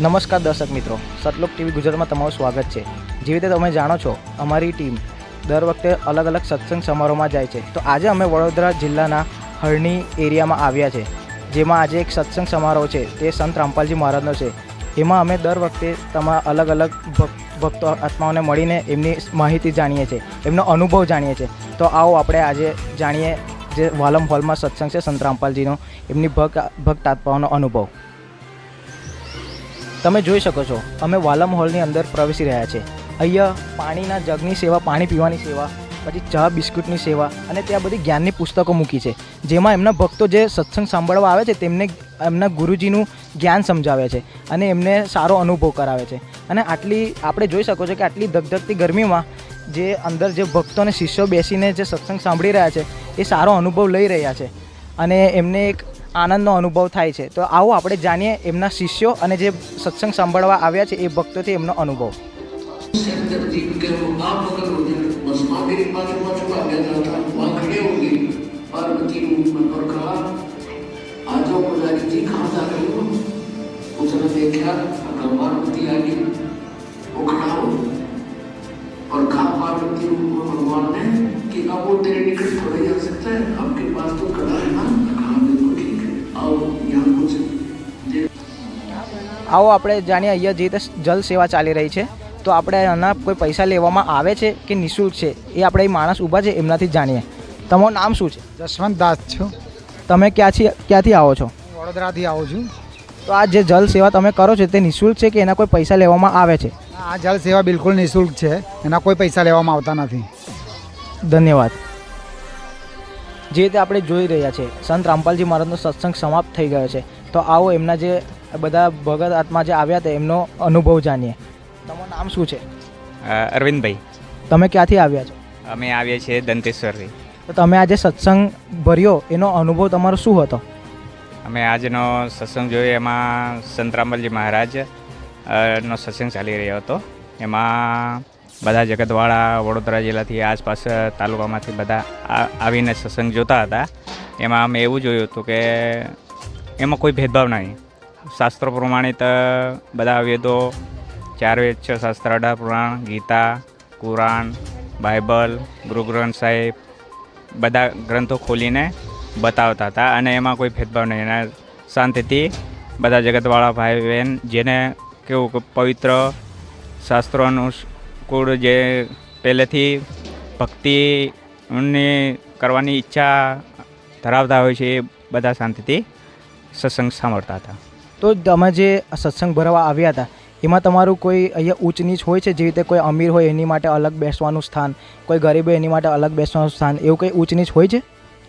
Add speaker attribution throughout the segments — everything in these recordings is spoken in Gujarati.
Speaker 1: નમસ્કાર દર્શક મિત્રો, સતલોક ટીવી ગુજરાતમાં તમારું સ્વાગત છે. જેવી રીતે તમે જાણો છો, અમારી ટીમ દર વખતે અલગ અલગ સત્સંગ સમારોહમાં જાય છે. તો આજે અમે વડોદરા જિલ્લાના હરણી એરિયામાં આવ્યા છે, જેમાં આજે એક સત્સંગ સમારોહ છે તે સંત રામપાલજી મહારાજનો છે. એમાં અમે દર વખતે તમારા અલગ અલગ ભક- ભક્તો આત્માઓને મળીને એમની માહિતી જાણીએ છીએ, એમનો અનુભવ જાણીએ છીએ. તો આવો આપણે આજે જાણીએ જે વાલમ હોલમાં સત્સંગ છે સંત રામપાલજીનો, એમની ભક્ત ભક્ત આત્માઓનો અનુભવ. તમે જોઈ શકો છો, અમે વાલમ હોલની અંદર પ્રવેશી રહ્યા છે. અહીંયા પાણીના જગની સેવા, પાણી પીવાની સેવા, પછી ચા, બિસ્કુટની સેવા અને ત્યાં બધી જ્ઞાનની પુસ્તકો મૂકી છે. જેમાં એમના ભક્તો જે સત્સંગ સાંભળવા આવે છે, તેમને એમના ગુરુજીનું જ્ઞાન સમજાવે છે અને એમને સારો અનુભવ કરાવે છે. અને આટલી, આપણે જોઈ શકો છો કે આટલી ધગધગતી ગરમીમાં જે અંદર જે ભક્તો અને શિષ્યો બેસીને જે સત્સંગ સાંભળી રહ્યા છે, એ સારો અનુભવ લઈ રહ્યા છે. અને એમને એક આનંદનો અનુભવ થાય છે. તો આવો આપણે જાણીએ એમના શિષ્યો અને જે સત્સંગ સાંભળવા આવ્યા છે, એ ભક્તોથી એમનો અનુભવ.
Speaker 2: દેખ્યા ભગવાન આગે और कहा आ जाओ पुजारी जी कहाँ जा रहे हो उसने देखा अगर पार्वती आ गई वो खड़ा हो और कहा पार्वती रूप में भगवान ने कि अब वो तेरे निकट थोड़े जा सकता है आपके पास तो खड़ा है ना कहा बिल्कुल ठीक है आओ यहाँ कुछ देर
Speaker 1: આવો આપણે જાણીએ અહીંયા જે રીતે જલ સેવા ચાલી રહી છે તો આપણે આના કોઈ પૈસા લેવામાં આવે છે કે નિઃશુલ્ક છે એ આપણે એ માણસ ઊભા છે એમનાથી જાણીએ તમારું નામ શું છે
Speaker 3: જસવંત દાસ છું
Speaker 1: તમે ક્યાંથી ક્યાંથી આવો છો
Speaker 3: હું વડોદરાથી આવું છું
Speaker 1: તો આ જે જલ સેવા તમે કરો છો તે નિઃશુલ્ક છે કે એના કોઈ પૈસા લેવામાં આવે છે
Speaker 3: આ જળ સેવા બિલકુલ નિઃશુલ્ક છે. એના કોઈ પૈસા લેવામાં આવતા નથી.
Speaker 1: ધન્યવાદ. જે રીતે આપણે જોઈ રહ્યા છે સંત રામપાલજી મહારાજનો સત્સંગ સમાપ્ત થઈ ગયો છે. તો આવો એમના જે બધા ભગત આત્મા જે આવ્યા હતા એમનો અનુભવ જાણીએ. તમારું નામ શું છે?
Speaker 4: અરવિંદભાઈ.
Speaker 1: તમે ક્યાંથી આવ્યા છો?
Speaker 4: અમે આવીએ છીએ દંતેશ્વરથી.
Speaker 1: તો તમે આજે સત્સંગ ભર્યો એનો અનુભવ તમારો શું હતો?
Speaker 4: અમે આજનો સત્સંગ જોયો એમાં સંત રામપાલજી મહારાજ નો સત્સંગ ચાલી રહ્યો હતો. એમાં બધા જગતવાળા, વડોદરા જિલ્લાથી આસપાસ તાલુકામાંથી બધા આવીને સત્સંગ જોતા હતા. એમાં અમે એવું જોયું હતું કે એમાં કોઈ ભેદભાવ નહીં. શાસ્ત્રો પ્રમાણિત બધા વેદો, ચાર વેદ, છ શાસ્ત્ર, અઢાર પુરાણ, ગીતા, કુરાન, બાઇબલ ગુરુ ગ્રંથ સાહેબ, બધા ગ્રંથો ખોલીને બતાવતા હતા. અને એમાં કોઈ ભેદભાવ નહીં. અને શાંતિથી બધા જગતવાળા ભાઈ બહેન જેને કેવું પવિત્ર શાસ્ત્રોનું કુળ જે પહેલેથી ભક્તિની કરવાની ઈચ્છા ધરાવતા હોય છે એ બધા શાંતિથી સત્સંગ સાંભળતા હતા.
Speaker 1: તો તમે જે સત્સંગ ભરવા આવ્યા હતા એમાં તમારું કોઈ અહીંયા ઊંચ નીચ હોય છે? જેવી રીતે કોઈ અમીર હોય એની માટે અલગ બેસવાનું સ્થાન કોઈ ગરીબ હોય એની માટે અલગ બેસવાનું સ્થાન એવું કંઈ ઊંચ નીચ હોય છે?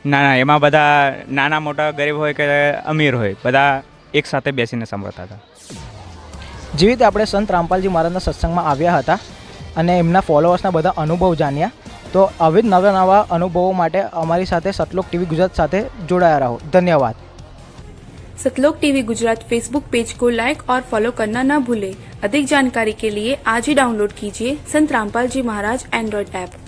Speaker 4: ના ના એમાં બધા નાના મોટા ગરીબ હોય કે અમીર હોય બધા એકસાથે બેસીને સાંભળતા હતા.
Speaker 1: જેવી રીતે આપણે સંત રામપાલજી મહારાજના સત્સંગમાં આવ્યા હતા અને એમના ફોલોઅર્સના બધા અનુભવ જાણ્યા તો આવી જ નવા નવા અનુભવો માટે અમારી સાથે સતલોક ટીવી ગુજરાત સાથે જોડાયા રહો ધન્યવાદ
Speaker 5: Satlok TV Gujarat Facebook page को लाइक और फॉलो करना न भूलें अधिक जानकारी के लिए आज ही डाउनलोड कीजिए संत रामपाल जी महाराज एंड्रॉइड ऐप